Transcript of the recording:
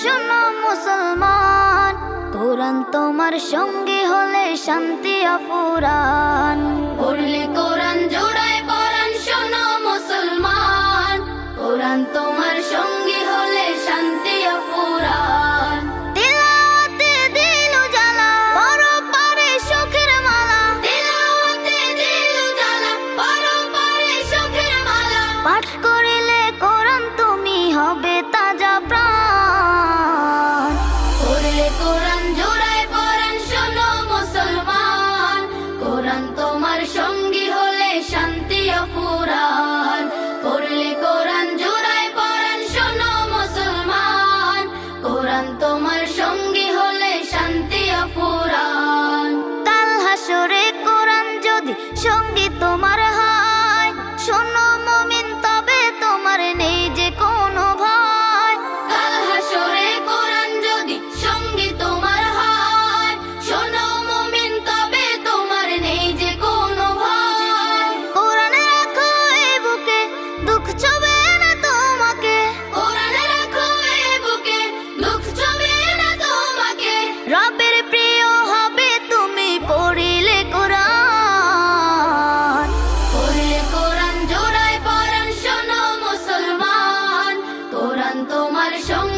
শোনো মুসলমান, কোরআন তোমার সঙ্গে হলে শান্তি অপুরান পড়লে কোরআন জোড়ায় পরাণ শোনো মুসলমান, কোরআন তোমার কোরআন তোমার সঙ্গী হলে শান্তি অফুরান কাল হাসরে কোরআন যদি সঙ্গী তোমার Unterbrechung